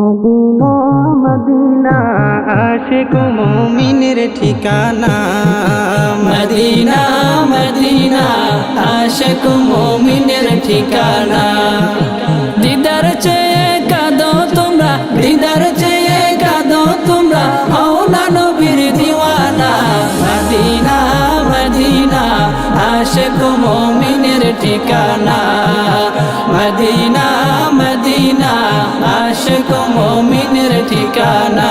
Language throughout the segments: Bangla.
মদিনা মদিনা, আশিক ঠিকানা। মদিনা মদিনা, আশক মোমিনের ঠিকানা। দিদার চেয়ে কাঁদো তোমরা, দিদার চেয়ে কাঁদো তোমরা হও না নবীর দিওয়ানা। মদিনা মদিনা, আশক মোমিনের ঠিকানা। মদিনা মদিনা আশক মোমিনের ঠিকানা।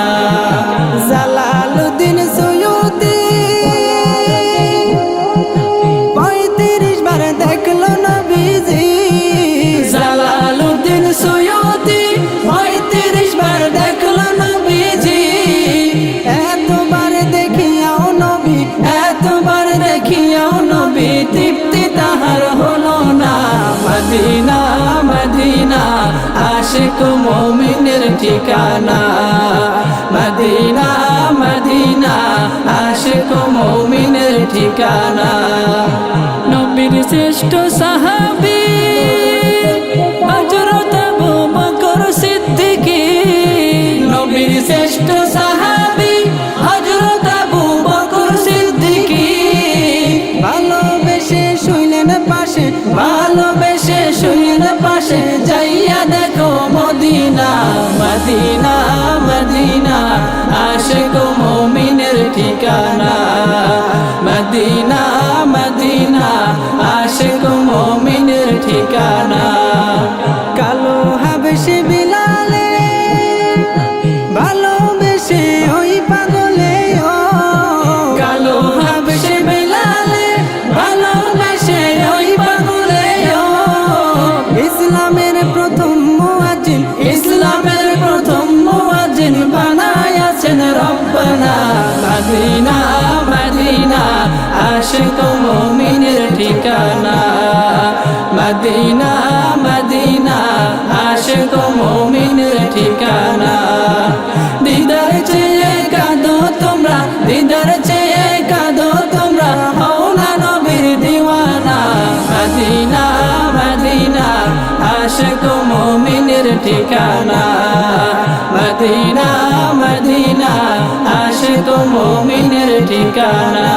নবীর শ্রেষ্ঠ সাহাবী। হযরত আবু বকর সিদ্দিকী। নবীর শ্রেষ্ঠ সাহাবী হযরত আবু বকর সিদ্দিকী। ভালোবেসে শুইলেন পাশে, ভালোবেসে শুইন পাশে, যাইয়া দেখো মদিনা মদিনা মদিনা। আশিক মুমিনের ঠিকানা আশিক মদিনা মদিনা, আশিক মুমিনের ঠিকানা। দিদার চেয়ে কাঁদো তোমরা, দিদার চেয়ে কাঁদো তোমরা, হও না নবীর দিওয়ানা। মদিনা মদিনা, আশিক মুমিনের ঠিকানা। মদিনা মদিনা, আশিক মুমিনের ঠিকানা।